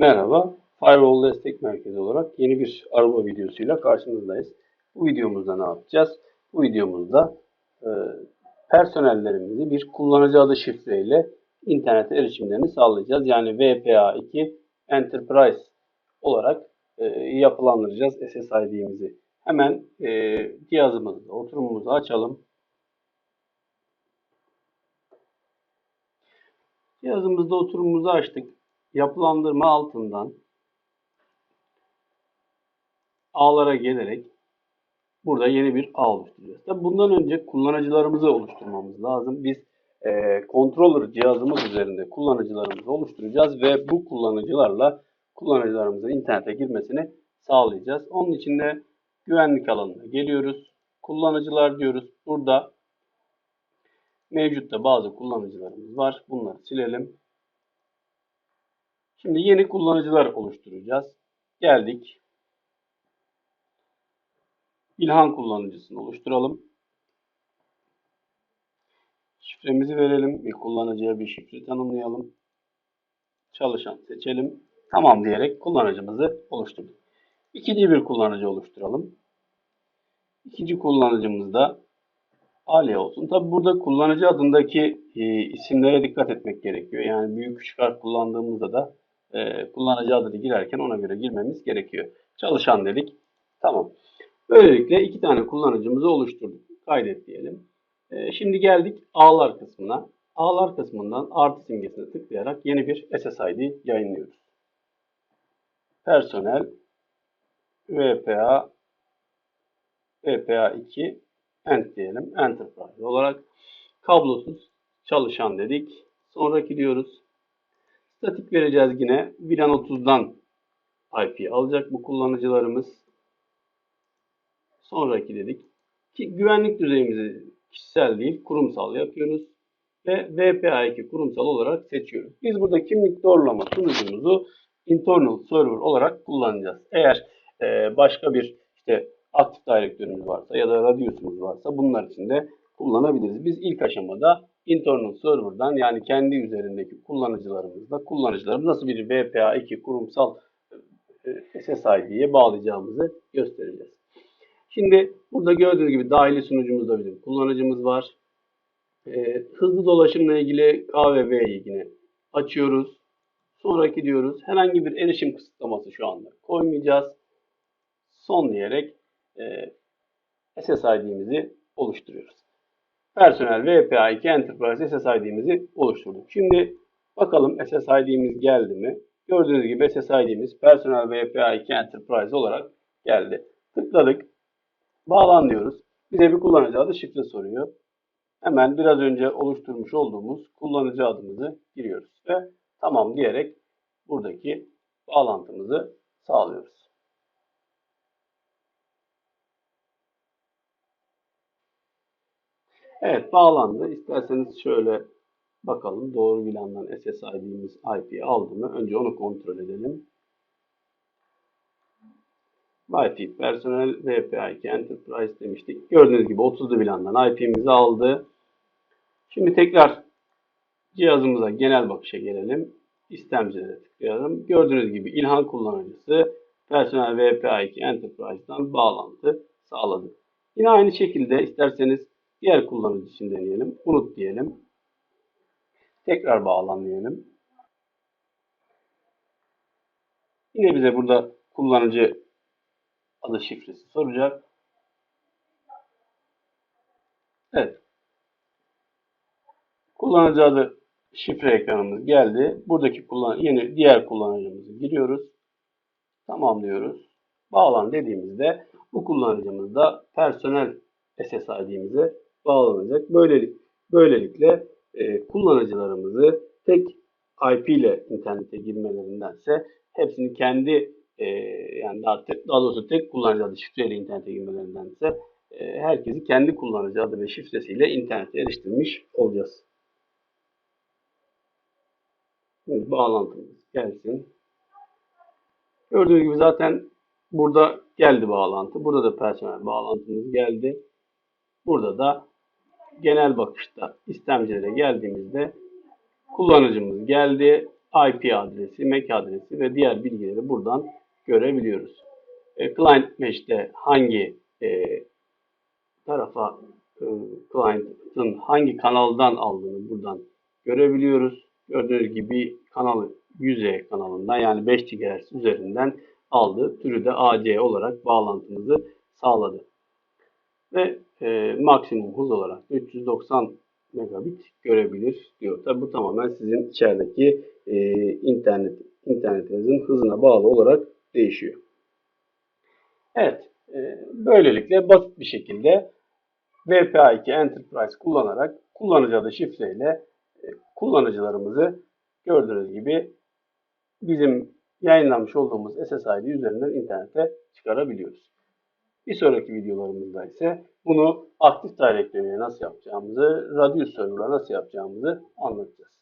Merhaba, Firewall Destek Merkezi olarak yeni bir arama videosuyla karşınızdayız. Bu videomuzda ne yapacağız? Bu videomuzda e, personellerimizi bir kullanıcı adı şifreyle internete erişimlerini sağlayacağız. Yani VPA2 Enterprise olarak e, yapılandıracağız SSID'imizi. Hemen e, cihazımızda oturumumuzu açalım. Cihazımızda oturumumuzu açtık yapılandırma altından ağlara gelerek burada yeni bir ağ oluşturacağız. Tabii bundan önce kullanıcılarımızı oluşturmamız lazım. Biz e, controller cihazımız üzerinde kullanıcılarımızı oluşturacağız ve bu kullanıcılarla kullanıcılarımızın internete girmesini sağlayacağız. Onun için de güvenlik alanına geliyoruz. Kullanıcılar diyoruz. Burada mevcutta bazı kullanıcılarımız var. Bunları silelim. Şimdi yeni kullanıcılar oluşturacağız. Geldik. İlhan kullanıcısını oluşturalım. Şifremizi verelim. Bir kullanıcıya bir şifre tanımlayalım. Çalışan seçelim. Tamam diyerek kullanıcımızı oluşturduk. İkinci bir kullanıcı oluşturalım. İkinci kullanıcımız da Ali olsun. Tabi burada kullanıcı adındaki e, isimlere dikkat etmek gerekiyor. Yani büyük küçük harf kullandığımızda da e, kullanıcı adını girerken ona göre girmemiz gerekiyor. Çalışan dedik. Tamam. Böylelikle iki tane kullanıcımızı oluşturduk. Kaydet diyelim. E, şimdi geldik ağlar kısmına. Ağlar kısmından artı simgesine tıklayarak yeni bir SSID yayınlıyoruz. Personel VPA VPA2 Ent diyelim. Enterprise olarak kablosuz çalışan dedik. Sonraki diyoruz. Statik vereceğiz yine. VLAN 30'dan IP alacak bu kullanıcılarımız. Sonraki dedik. Ki güvenlik düzeyimizi kişisel değil kurumsal yapıyoruz. Ve VPA2 kurumsal olarak seçiyoruz. Biz burada kimlik doğrulama sunucumuzu internal server olarak kullanacağız. Eğer e, başka bir işte Active Directory'miz varsa ya da Radius'umuz varsa bunlar için de kullanabiliriz. Biz ilk aşamada internal server'dan yani kendi üzerindeki kullanıcılarımızla kullanıcılarımız nasıl bir VPA2 kurumsal e, SSID'ye bağlayacağımızı göstereceğiz. Şimdi burada gördüğünüz gibi dahili sunucumuzda bizim kullanıcımız var. E, hızlı dolaşımla ilgili K ve V'yi yine açıyoruz. Sonraki diyoruz. Herhangi bir erişim kısıtlaması şu anda koymayacağız. Son diyerek e, SSID'mizi oluşturuyoruz personel VPA2 Enterprise SSID'mizi oluşturduk. Şimdi bakalım SSID'miz geldi mi? Gördüğünüz gibi SSID'miz personel VPA2 Enterprise olarak geldi. Tıkladık. Bağlan diyoruz. Bize bir kullanıcı adı şifre soruyor. Hemen biraz önce oluşturmuş olduğumuz kullanıcı adımızı giriyoruz ve tamam diyerek buradaki bağlantımızı sağlıyoruz. Evet bağlandı. İsterseniz şöyle bakalım doğru VLAN'dan SSID'miz IP aldı mı? Önce onu kontrol edelim. Wi-Fi personel VPA2 Enterprise demiştik. Gördüğünüz gibi 30'lu VLAN'dan IP'mizi aldı. Şimdi tekrar cihazımıza genel bakışa gelelim. İstemcilere tıklayalım. Gördüğünüz gibi İlhan kullanıcısı personel VPA2 Enterprise'dan bağlantı sağladı. Yine aynı şekilde isterseniz Diğer kullanıcı için deneyelim. Unut diyelim. Tekrar bağlan diyelim. Yine bize burada kullanıcı adı şifresi soracak. Evet. Kullanıcı adı şifre ekranımız geldi. Buradaki kullan yeni diğer kullanıcımızı giriyoruz. Tamam diyoruz. Bağlan dediğimizde bu kullanıcımız personel SSID'mize bağlanacak. Böylelik, böylelikle e, kullanıcılarımızı tek IP ile internete girmelerindense hepsini kendi e, yani daha, te, daha doğrusu tek kullanıcı adı şifreyle internete girmelerindense e, herkesi kendi kullanıcı adı ve şifresiyle internete eriştirmiş olacağız. Şimdi bağlantımız gelsin. Gördüğünüz gibi zaten burada geldi bağlantı. Burada da personel bağlantımız geldi. Burada da genel bakışta istemcilere geldiğimizde kullanıcımız geldi. IP adresi, MAC adresi ve diğer bilgileri buradan görebiliyoruz. E, Client Mesh'te hangi e, tarafa e, client'ın hangi kanaldan aldığını buradan görebiliyoruz. Gördüğünüz gibi kanal yüzey kanalından yani 5 GHz üzerinden aldı. Türü de AC olarak bağlantımızı sağladı. Ve e, maksimum hız olarak da 390 megabit görebilir diyor. Tabi bu tamamen sizin içerideki e, internet internetinizin hızına bağlı olarak değişiyor. Evet, e, böylelikle basit bir şekilde VPA2 Enterprise kullanarak kullanıcı adı şifreyle e, kullanıcılarımızı gördüğünüz gibi bizim yayınlamış olduğumuz SSID üzerinden internete çıkarabiliyoruz. Bir sonraki videolarımızda ise bunu aktif directory'e nasıl yapacağımızı, Radius server'a nasıl yapacağımızı anlatacağız.